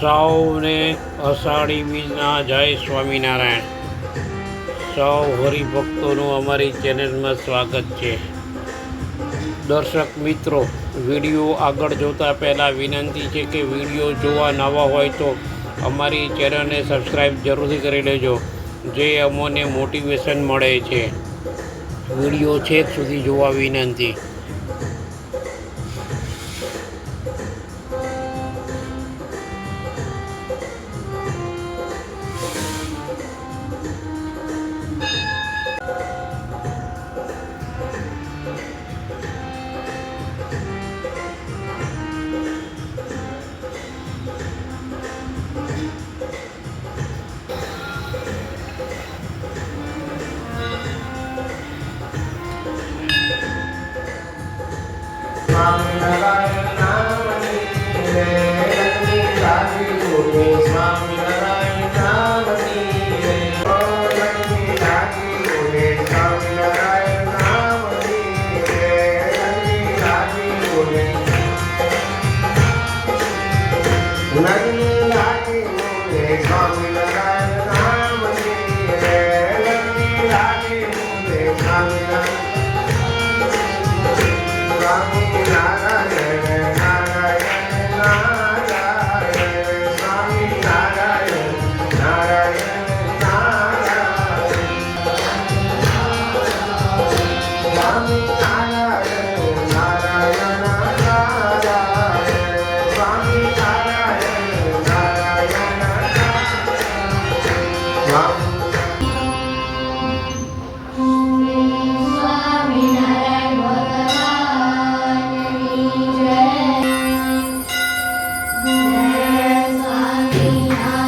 સૌને અષાઢી બીજના જય સ્વામિનારાયણ. સૌ હરિભક્તોનું અમારી ચેનલમાં સ્વાગત છે. દર્શક મિત્રો, વીડિયો આગળ જોતા પહેલાં વિનંતી છે કે વીડિયો જોવા નવા હોય તો અમારી ચેનલને સબસ્ક્રાઈબ જરૂરથી કરી લેજો, જે અમોને મોટિવેશન મળે છે. વીડિયો છેક સુધી જોવા વિનંતી. Imagine Yeah.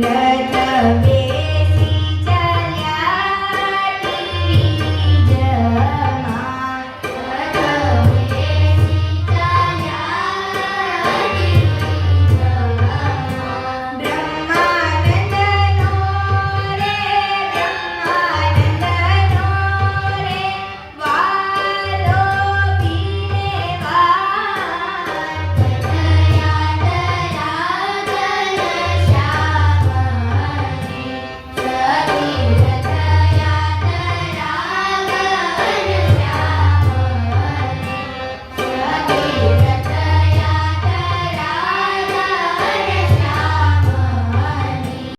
yeah.